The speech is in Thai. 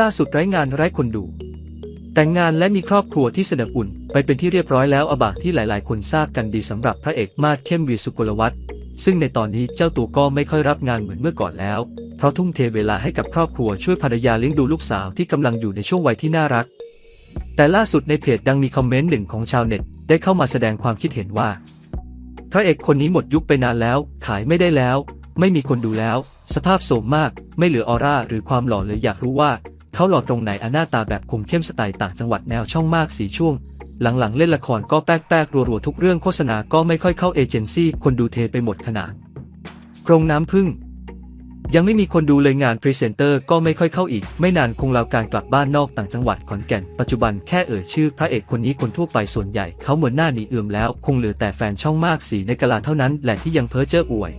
ล่าสุดไร้งานไร้คนดู แต่งงานและมีครอบครัวที่สนับอุ่น ไปเป็นที่เรียบร้อยแล้วอบากที่หลายๆ คนทราบกันดีสำหรับพระเอกมาดเข้มวีสุกลวัฒน์ซึ่งในตอนนี้เจ้าตัวก็ไม่ค่อยรับงานเหมือนเมื่อก่อนแล้ว เพราะทุ่มเทเวลาให้กับครอบครัวช่วยภรรยาเลี้ยงดูลูกสาวที่กำลังอยู่ในช่วงวัยที่น่ารัก แต่ล่าสุดในเพจดังมีคอมเมนต์หนึ่งของชาวเน็ต ได้เข้ามาแสดงความคิดเห็นว่า พระเอกคนนี้หมดยุคไปนานแล้ว ขายไม่ได้แล้ว ไม่มีคนดูแล้ว สภาพโสมมาก ไม่เหลือออร่าหรือความหล่อเลยอยากรู้ว่า เขาหล่อตรงไหนอาหน้าตาแบบคมเข้มสไตล์ต่างจังหวัดแนวช่องมากสีช่วง หลังๆ เล่นละครก็แป๊กแป๊กๆรัวๆทุกเรื่องโฆษณาก็ไม่ค่อยเข้าเอเจนซี่คนดูเทไปหมดขนาดกรงน้ำพึ่ง ยังไม่มีคนดูเลยงานพรีเซนเตอร์ก็ไม่ค่อยเข้าอีก ไม่นานคงลาการกลับบ้านนอกต่างจังหวัดขอนแก่น ปัจจุบันแค่เอ่ยชื่อพระเอกคนนี้คนทั่วไปส่วนใหญ่เขาเหมือนหน้าหนีเอื่อมแล้ว คงเหลือแต่แฟนช่องมากสีในกะลาเท่านั้นแหละที่ยังเพ้อเจ้ออวย